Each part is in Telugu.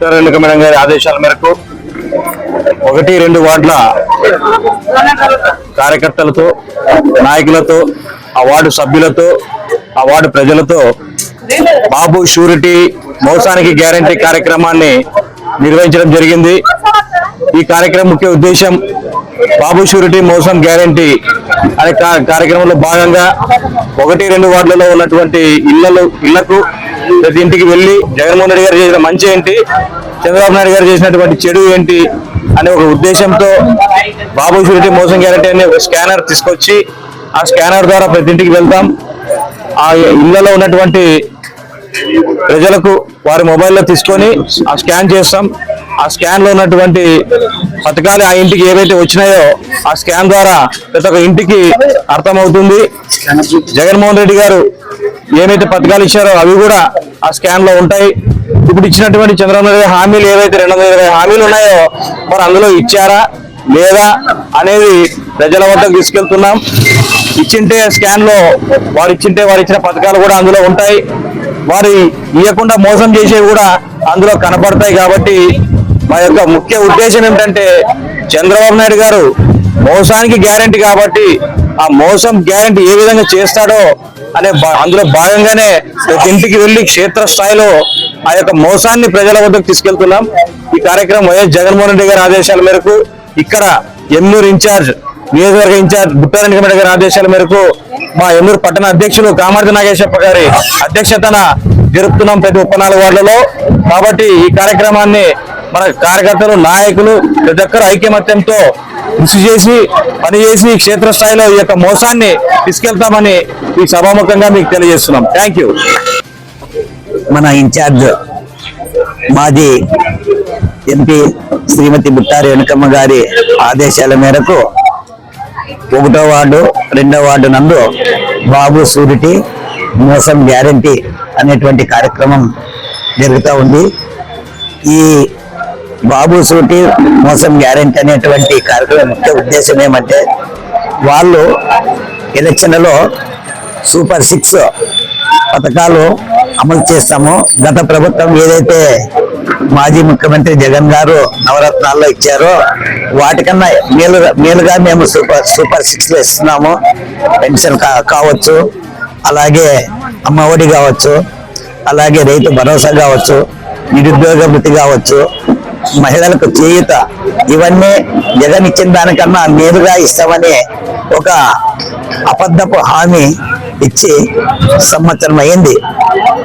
పుట్టారెడ్డి మేడం గారి ఆదేశాల మేరకు ఒకటి రెండు వార్డుల కార్యకర్తలతో నాయకులతో ఆ వార్డు సభ్యులతో ఆ వార్డు ప్రజలతో బాబు షూరిటీ మోసానికి గ్యారంటీ కార్యక్రమాన్ని నిర్వహించడం జరిగింది. ఈ కార్యక్రమం ముఖ్య ఉద్దేశం బాబు షూరిటీ మోసం గ్యారంటీ అనే కార్యక్రమంలో భాగంగా ఒకటి రెండు వార్డులలో ఉన్నటువంటి ఇళ్ళలో ఇళ్ళకు ప్రతి ఇంటికి వెళ్ళి జగన్మోహన్ రెడ్డి గారు చేసిన మంచి ఏంటి చంద్రబాబు నాయుడు గారు చేసినటువంటి చెడు ఏంటి అనే ఒక ఉద్దేశంతో బాబు షూరిటీ మోసం గ్యారంటీ అనే ఒక స్కానర్ తీసుకొచ్చి ఆ స్కానర్ ద్వారా ప్రతి ఇంటికి వెళ్తాం. ఆ ఇళ్ళలో ఉన్నటువంటి ప్రజలకు వారి మొబైల్లో తీసుకొని ఆ స్కాన్ చేస్తాం. ఆ స్కాన్లో ఉన్నటువంటి పథకాలు ఆ ఇంటికి ఏవైతే వచ్చినాయో ఆ స్కాన్ ద్వారా ప్రతి ఒక్క ఇంటికి అర్థమవుతుంది. జగన్మోహన్ రెడ్డి గారు ఏమైతే పథకాలు ఇచ్చారో అవి కూడా ఆ స్కాన్లో ఉంటాయి. ఇప్పుడు ఇచ్చినటువంటి చంద్రబాబు నాయుడు హామీలు ఏవైతే రెండు వందల ఇరవై హామీలు ఉన్నాయో మరి అందులో ఇచ్చారా? లేదా అనేది ప్రజల వద్దకు తీసుకెళ్తున్నాం. ఇచ్చింటే స్కాన్లో వారు ఇచ్చింటే వారు ఇచ్చిన పథకాలు కూడా అందులో ఉంటాయి. వారి ఇవ్వకుండా మోసం చేసేవి కూడా అందులో కనపడతాయి కాబట్టి మా యొక్క ముఖ్య ఉద్దేశం ఏమిటంటే చంద్రబాబు నాయుడు గారు మోసానికి గ్యారంటీ కాబట్టి ఆ మోసం గ్యారంటీ ఏ విధంగా చేస్తాడో అనే భా- అందులో భాగంగానే ప్రతి ఇంటికి వెళ్ళి క్షేత్ర స్థాయిలో ఆ యొక్క మోసాన్ని ప్రజల వద్దకు తీసుకెళ్తున్నాం. ఈ కార్యక్రమం వైఎస్ జగన్మోహన్ రెడ్డి గారి ఆదేశాల మేరకు ఇక్కడ ఎన్నూరు ఇన్ఛార్జ్ నియోజకవర్గ ఇన్ఛార్జ్ బుట్టారెడ్డి కమిటీ గారి ఆదేశాల మేరకు మా ఎన్నూరు పట్టణ అధ్యక్షులు కామార్తి నాగేశ్వర గారి అధ్యక్షతన జరుపుతున్నాం ప్రతి ముప్పై నాలుగు వార్డులలో. కాబట్టి ఈ కార్యక్రమాన్ని మన కార్యకర్తలు నాయకులు ప్రతి ఒక్కరు ఐక్యమత్యంతో కృషి చేసి పనిచేసి క్షేత్రస్థాయిలో ఈ యొక్క మోసాన్ని తీసుకెళ్తామని ఈ సభాముఖంగా మీకు తెలియజేస్తున్నాం. థ్యాంక్ యూ మన ఇన్ఛార్జ్ మాజీ ఎంపీ శ్రీమతి బుట్టారి వెనుకమ్మ గారి ఆదేశాల మేరకు ఒకటో వార్డు రెండో వార్డు నందు బాబు సూరిటీ మోసం గ్యారంటీ అనేటువంటి కార్యక్రమం జరుగుతూ ఉంది. ఈ బాబు సూటి మోసం గ్యారెంటీ అనేటువంటి కార్యక్రమం ముఖ్య ఉద్దేశం ఏమంటే వాళ్ళు ఎలక్షన్లలో సూపర్ సిక్స్ పథకాలు అమలు చేస్తాము. గత ప్రభుత్వం ఏదైతే మాజీ ముఖ్యమంత్రి జగన్ గారు నవరత్నాల్లో ఇచ్చారో వాటికన్నా మేలు మేలుగా మేము సూపర్ సూపర్ సిక్స్లో ఇస్తున్నాము. పెన్షన్ కా- కావచ్చు అలాగే అమ్మ ఒడి కావచ్చు అలాగే రైతు భరోసా కావచ్చు నిరుద్యోగ వృత్తి కావచ్చు మహిళలకు చేయుత ఇవన్నీ జగన్ ఇచ్చిన దానికన్నా మేలుగా ఇస్తామని ఒక అబద్ధపు హామీ ఇచ్చి సంవత్సరం అయింది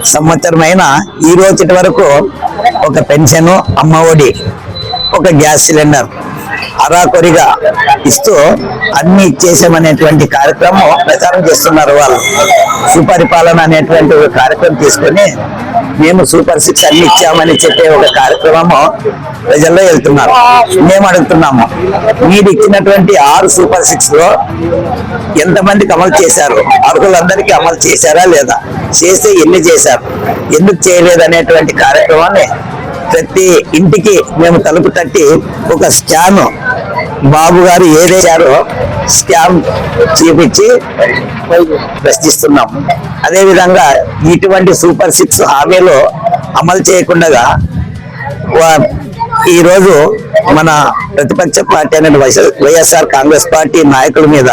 సంవత్సరం అయినా ఈ రోజు వరకు ఒక పెన్షన్ అమ్మ ఒడి ఒక గ్యాస్ సిలిండర్ అరాకొరిగా ఇస్తూ అన్ని ఇచ్చేసామనేటువంటి కార్యక్రమం ప్రచారం చేస్తున్నారు వాళ్ళు. సుపరిపాలన అనేటువంటి ఒక కార్యక్రమం తీసుకొని మేము సూపర్ సిక్స్ అన్ని ఇచ్చామని చెప్పే ఒక కార్యక్రమము ప్రజల్లో వెళ్తున్నారు. మేము అడుగుతున్నాము మీరు ఇచ్చినటువంటి ఆరు సూపర్ సిక్స్లో ఎంతమందికి అమలు చేశారు? అర్హులందరికీ అమలు చేశారా లేదా? చేస్తే ఎన్ని చేశారు? ఎందుకు చేయలేదు అనేటువంటి కార్యక్రమాన్ని ప్రతి ఇంటికి మేము తలుపు తట్టి ఒక స్కాను బాబు గారు ఏదయ్యారో స్కామ్ చూపించి ప్రశ్నిస్తున్నాం. అదేవిధంగా ఇటువంటి సూపర్ సిక్స్ హామీలు అమలు చేయకుండా ఈరోజు మన ప్రతిపక్ష పార్టీ అనే వైఎస్ఆర్ కాంగ్రెస్ పార్టీ నాయకుల మీద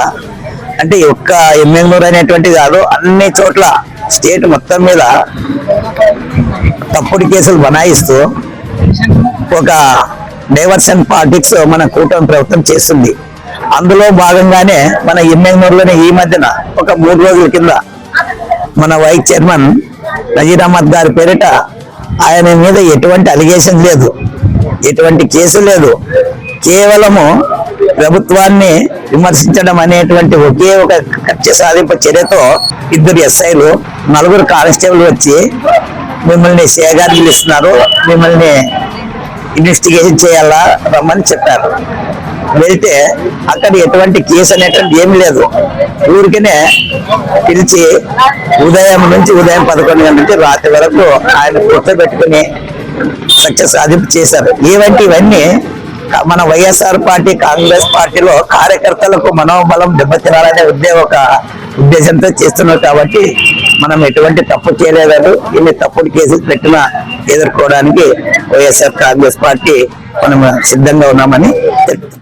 అంటే ఒక్క ఎమ్మెల్యేలు అనేటువంటి కాదు అన్ని చోట్ల స్టేట్ మొత్తం మీద తప్పుడు కేసులు బనాయిస్తూ ఒక డైవర్షన్ పాలిటిక్స్ మన కూటమి ప్రభుత్వం చేస్తుంది. అందులో భాగంగానే మన ఎమ్మెల్యేలోనే ఈ మధ్యన ఒక మూడు రోజుల కింద మన వైస్ చైర్మన్ నజీర్ అహ్మద్ గారి పేరిట ఆయన మీద ఎటువంటి అలిగేషన్ లేదు. ఎటువంటి కేసు లేదు. కేవలము ప్రభుత్వాన్ని విమర్శించడం అనేటువంటి ఒకే ఒక కక్ష సాధింపు చర్యతో ఇద్దరు ఎస్ఐలు నలుగురు కానిస్టేబుల్ వచ్చి మిమ్మల్ని సేగాన్ని పిలుస్తున్నారు మిమ్మల్ని ఇన్వెస్టిగేషన్ చేయాలా రమ్మని చెప్పారు. వెళ్తే అక్కడ ఎటువంటి కేసు అనేటువంటి ఏమీ లేదు. ఊరికనే పిలిచి ఉదయం నుంచి ఉదయం పదకొండు గంటల నుంచి రాత్రి వరకు ఆయన కూర్చోబెట్టుకుని సక్సెస్ సాధింపు చేశారు. ఏవంటి ఇవన్నీ మన వైఎస్ఆర్ పార్టీ కాంగ్రెస్ పార్టీలో కార్యకర్తలకు మనోబలం దెబ్బతినాలనే ఉద్దే ఒక ఉద్దేశంతో చేస్తున్నారు కాబట్టి మనం ఎటువంటి తప్పు చేయలేదు ఇన్ని తప్పుడు కేసులు పెట్టినా ఎదుర్కోవడానికి వైఎస్ఆర్ కాంగ్రెస్ పార్టీ మనం సిద్ధంగా ఉన్నామని తెలుపుతున్నాం.